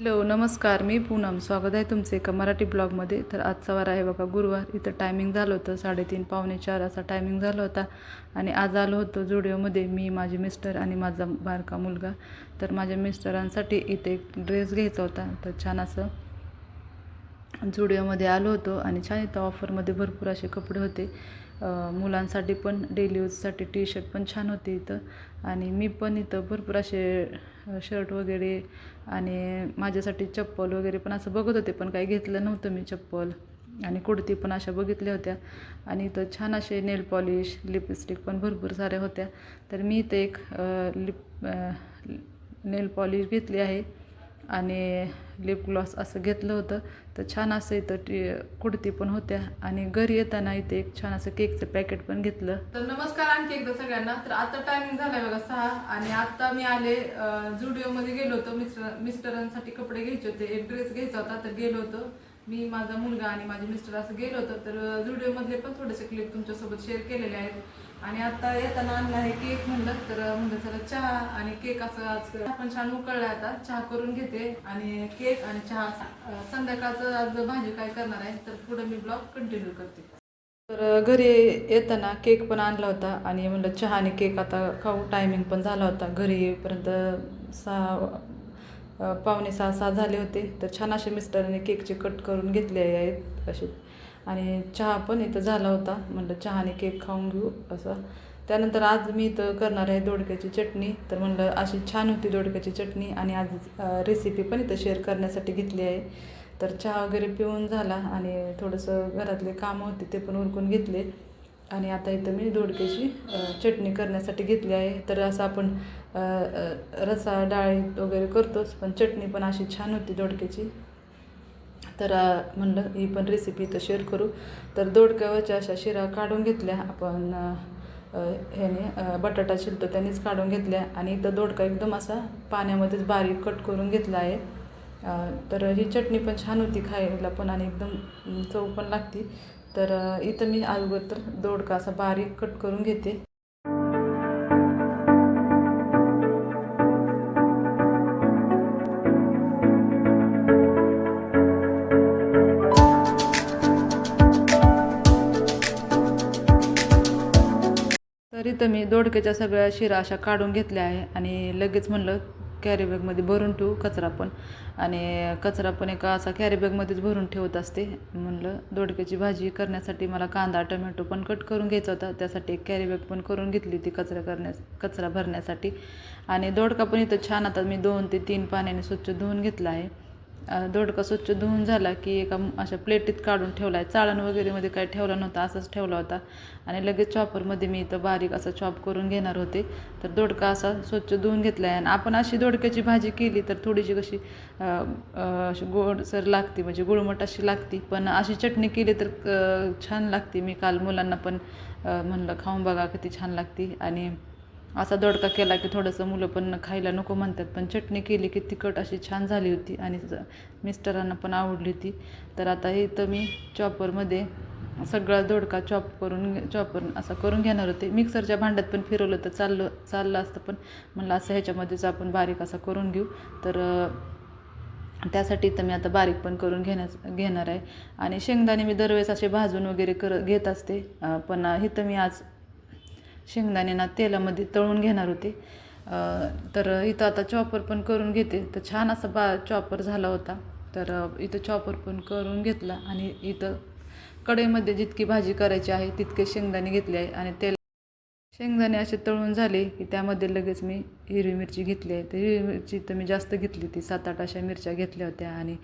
Hello नमस्कार. मी पूनम. स्वागत आहे तुमचे एका मराठी ब्लॉगमध्ये. तर आजचा वार आहे बघा गुरुवार. इथं टायमिंग झालं होतं. साडेतीन पावणे चार असा टायमिंग झाला होता. आणि आज आलो होतो जुडिओमध्ये मी माझे मिस्टर आणि माझा बारका मुलगा. तर माझ्या मिस्टरांसाठी इथे एक ड्रेस घ्यायचा होता. तर छान असं जुडिओमध्ये आलो होतो आणि छान इथं ऑफरमध्ये भरपूर असे कपडे होते. मुलांसाठी पण डेली यूजसाठी टी शर्ट पण छान होते इथं. आणि मी पण इथं भरपूर असे शर्ट वगैरे आणि माझ्यासाठी चप्पल वगैरे पण असं बघत होते पण काही घेतलं नव्हतं मी चप्पल. आणि कुर्ती पण अशा बघितल्या होत्या. आणि इथं छान असे नेल पॉलिश लिपस्टिक पण भरपूर साऱ्या होत्या. तर मी इथं एक लिप नेल पॉलिश घेतली आहे. आणि लिप ग्लॉस असं घेतलं होतं. तर छान असं इथं टी कुडती पण होत्या. आणि घरी येताना इथे एक छान असं केकचं पॅकेट पण घेतलं. तर नमस्कार आणखी एकदा सगळ्यांना. तर आता टायमिंग झालाय बघा सहा. आणि आता मी आले जुडिओमध्ये गेलो होतो. मिस्टर मिस्टरांसाठी कपडे घ्यायचे होते. एक ड्रेस घ्यायचा होता तर गेलो होतो. मी माझा मुलगा आणि माझे मिस्टर असं गेलो होतो तर व्हिडिओमधले पण थोडेसे क्लिप तुमच्यासोबत शेअर केलेले आहेत. आणि आता येताना आणला आहे केक म्हणलं तर म्हणलं चला चहा आणि केक असं आज पण छान उकळला आता चहा करून घेते आणि केक आणि चहा. संध्याकाळचं आज भाजी काय करणार आहे तर पुढे मी ब्लॉग कंटिन्यू करते. तर घरी येताना केक पण आणला होता आणि म्हणलं चहा आणि केक आता खाऊ टायमिंग पण झाला होता. घरी येईपर्यंत सहा पावणे सहा सहा झाले होते. तर छान असे मिस्टरांनी केकचे कट करून घेतले आहेत असे. आणि चहा पण इथं झाला होता. म्हणलं चहा आणि केक खाऊन घेऊ असं. त्यानंतर आज मी इथं करणार आहे दोडक्याची चटणी. तर म्हणलं अशी छान होती दोडक्याची चटणी. आणि आज रेसिपी पण इथं शेअर करण्यासाठी घेतली आहे. तर चहा वगैरे पिऊन झाला. आणि थोडंसं घरातले कामं होते ते पण उरकून घेतले. आणि आता इथं मी दोडक्याची चटणी करण्यासाठी घेतली आहे. तर असं आपण रसा डाळी वगैरे करतोच पण चटणी पण अशी छान होती दोडक्याची. तर म्हणलं ही पण रेसिपी इथं शेअर करू. तर दोडक्यावरच्या अशा शिरा काढून घेतल्या आपण ह्याने बटाटा शिलतो त्यानेच काढून घेतल्या. आणि इथं दोडका एकदम असा पाण्यामध्येच बारीक कट करून घेतला आहे. तर ही चटणी पण छान होती खायला पण आणि एकदम चव पण लागती. तर इथं मी अगोदर दोडका असा बारीक कट करून घेते. तर इथं मी दोडक्याच्या सगळ्या शिरा अशा काढून घेतल्या आहे आणि लगेच म्हणलं कॅरीबॅगमध्ये भरून ठेवू कचरा पण. आणि कचरा पण एका असा कॅरीबॅगमध्येच भरून ठेवत असते. म्हणलं दोडक्याची भाजी करण्यासाठी मला कांदा टोमॅटो पण कट करून घ्यायचा होता. त्यासाठी एक कॅरीबॅग पण करून घेतली होती कचरा करण्यास कचरा भरण्यासाठी. आणि दोडका पण इथं छान आता मी दोन ते तीन पाण्याने स्वच्छ धुवून घेतला आहे. दोडका स्वच्छ धुवून झाला की एका अशा प्लेटीत काढून ठेवला आहे चाळण वगैरेमध्ये काय ठेवला नव्हता असंच ठेवला होता. आणि लगेच चॉपरमध्ये मी इथं बारीक असा चॉप करून घेणार होते. तर दोडका असा स्वच्छ धुवून घेतला आहे आणि आपण अशी दोडक्याची भाजी केली तर थोडीशी कशी अशी गोडसर लागते म्हणजे गुळमट अशी लागती. पण अशी चटणी केली तर छान लागते. मी काल मुलांना पण म्हणलं खाऊन बघा किती छान लागती. आणि असा दोडका केला की थोडंसं मुलं पण खायला नको म्हणतात. पण चटणी केली की तिखट अशी छान झाली होती आणि मिस्टरांना पण आवडली होती. तर आता हे तर मी चॉपरमध्ये सगळा दोडका चॉप करून चॉपर असा करून घेणार होते. मिक्सरच्या भांड्यात पण फिरवलं तर चाललं चाललं असतं पण म्हणलं असं ह्याच्यामध्येच आपण बारीक असा करून घेऊ. तर त्यासाठी तर मी आता बारीक पण करून घेण्यास घेणार आहे. आणि शेंगदाणे मी दरवेळेस असे भाजून वगैरे कर घेत असते. पण इथं मी आज शेंगदाणे ना तेलामध्ये तळून घेणार होते. तर इथं आता चॉपर पण करून घेते. तर छान असा बा चॉपर झाला होता. तर इथं चॉपर पण करून घेतला आणि इथं कढईमध्ये जितकी भाजी करायची आहे तितके शेंगदाणे घेतले आहे आणि तेल शेंगदाणे असे तळून झाले की त्यामध्ये लगेच मी हिरवी मिरची घेतली आहे. तर हिरवी मिरची तर मी जास्त घेतली ती सात आठ अशा मिरच्या घेतल्या होत्या आणि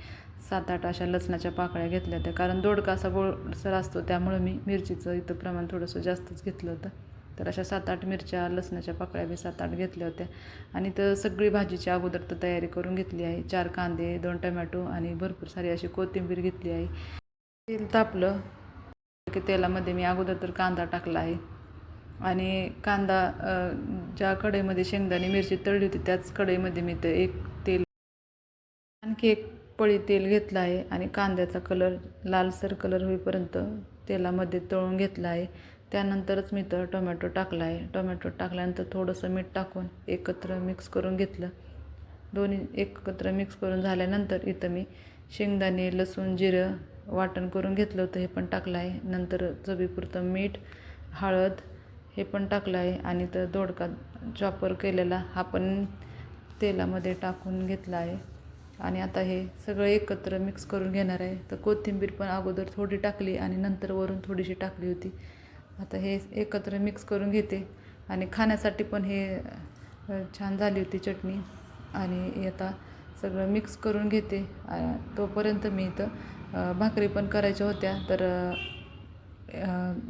सात आठ अशा लसणाच्या पाकळ्या घेतल्या होत्या. कारण दोडका असा गोडसर असतो त्यामुळं मी मिरचीचं इथं प्रमाण थोडंसं जास्तच घेतलं होतं. तर अशा सात आठ मिरच्या लसणाच्या पाकळ्या मी सात आठ घेतल्या होत्या. आणि तर सगळी भाजीची अगोदर तर तयारी करून घेतली आहे. चार कांदे दोन टमॅटो आणि भरपूर सारी अशी कोथिंबीर घेतली आहे. तेल तापलं की तेलामध्ये मी अगोदर तर कांदा टाकला आहे. आणि कांदा ज्या कढईमध्ये शेंगदाणे मिरची तळली होती त्याच कढईमध्ये मी तर एक तेल आणखी एक पळी तेल घेतलं आहे. आणि कांद्याचा कलर लालसर कलर होईपर्यंत तेलामध्ये तळून घेतला आहे. त्यानंतरच मी तर टोमॅटो टाकला आहे टोमॅटो टाकल्यानंतर थोडंसं मीठ टाकून एकत्र मिक्स करून घेतलं. दोन्ही एकत्र मिक्स करून झाल्यानंतर इथं मी शेंगदाणे लसूण जिरं वाटण करून घेतलं होतं हे पण टाकलं आहे नंतर चवीपुरतं मीठ हळद हे पण टाकलं आहे आणि तर दोडका चॉपर केलेला हा पण तेलामध्ये टाकून घेतला आहे आणि आता हे सगळं एकत्र मिक्स करून घेणार आहे. तर कोथिंबीर पण अगोदर थोडी टाकली आणि नंतर वरून थोडीशी टाकली होती. आता हे एकत्र मिक्स करून घेते. आणि खाण्यासाठी पण हे छान झाली होती चटणी. आणि आता सगळं मिक्स करून घेते. तोपर्यंत मी इथं भाकरी पण करायच्या होत्या. तर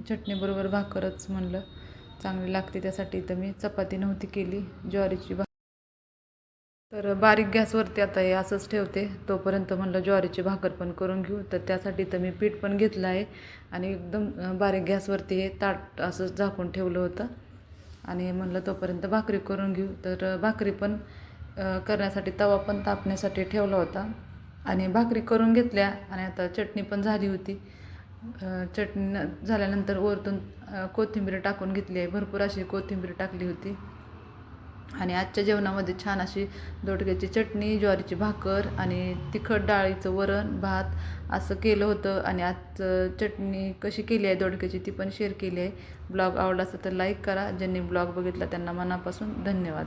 चटणीबरोबर भाकरच म्हणलं. चांगली लागते त्यासाठी. इथं मी चपाती नव्हती केली. ज्वारीची भा तर बारीक गॅसवरती आता हे असंच ठेवते. तोपर्यंत म्हणलं ज्वारीची भाकर पण करून घेऊ. तर त्यासाठी तर मी पीठ पण घेतलं आहे. आणि एकदम बारीक गॅसवरती हे ताट असंच झाकून ठेवलं होतं. आणि म्हणलं तोपर्यंत भाकरी करून घेऊ. तर भाकरी पण करण्यासाठी तवा पण तापण्यासाठी ठेवला होता. आणि भाकरी करून घेतल्या. आणि आता चटणी पण झाली होती. चटणी न- झाल्यानंतर वरतून कोथिंबीर टाकून घेतली आहे. भरपूर अशी कोथिंबीर टाकली होती. आणि आजच्या जेवणामध्ये छान अशी दोडक्याची चटणी ज्वारीची भाकर आणि तिखट डाळीचं वरण भात असं केलं होतं. आणि आज चटणी कशी केली आहे दोडक्याची ती पण शेअर केली आहे. ब्लॉग आवडला असेल तर लाईक करा. ज्यांनी ब्लॉग बघितला त्यांना मनापासून धन्यवाद.